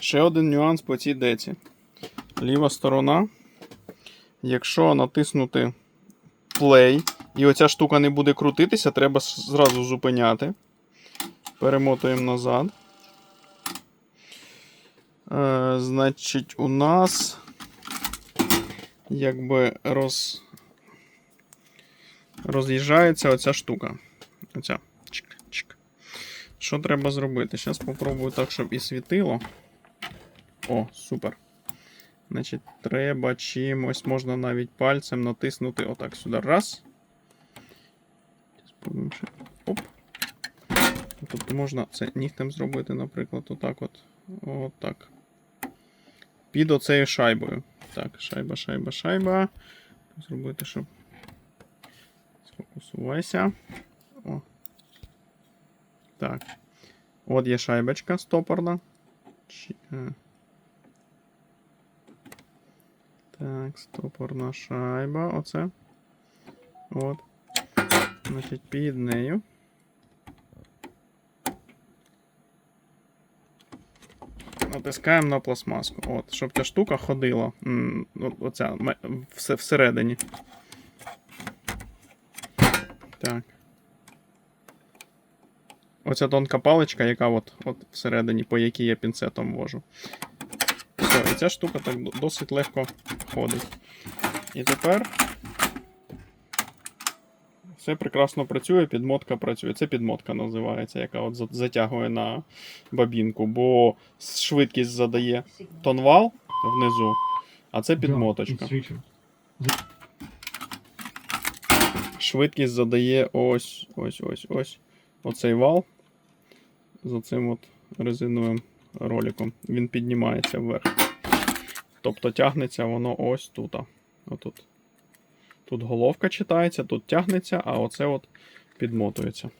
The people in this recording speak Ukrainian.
Ще один нюанс по цій деці. Ліва сторона. Якщо натиснути play, і оця штука не буде крутитися, треба зразу зупиняти. Перемотуємо назад. Е, значить, у нас якби роз... роз'їжджається оця штука. Оця. Чик, чик. Що треба зробити? Зараз спробую так, щоб і світило. О, супер. Значить, треба чимось, можна навіть пальцем натиснути отак сюди. Раз. Спробуємо ще. Оп. Тобто можна це нігтем зробити, наприклад, отак от. Отак. Під оцею шайбою. Так, шайба, шайба, шайба. Зробити, щоб. Сфокусувайся. О. Так. От є шайбочка стопорна. Чи- е. Так, стопорна шайба. Оце. От. Значить, під нею. Натискаємо на пластмаску. От, щоб ця штука ходила. Оця всередині. Так. Оця тонка паличка, яка от, от всередині, по якій я пінцетом вожу. Ця штука так досить легко ходить. І тепер все прекрасно працює, підмотка працює. Це підмотка називається, яка от затягує на бабінку, бо швидкість задає тонвал внизу, а це підмоточка. Швидкість задає ось, ось, ось, ось. Оцей вал з оцим от резиновим роликом. Він піднімається вверх. Тобто тягнеться воно ось тут. Отут. Тут головка читається, тут тягнеться, а оце от підмотується.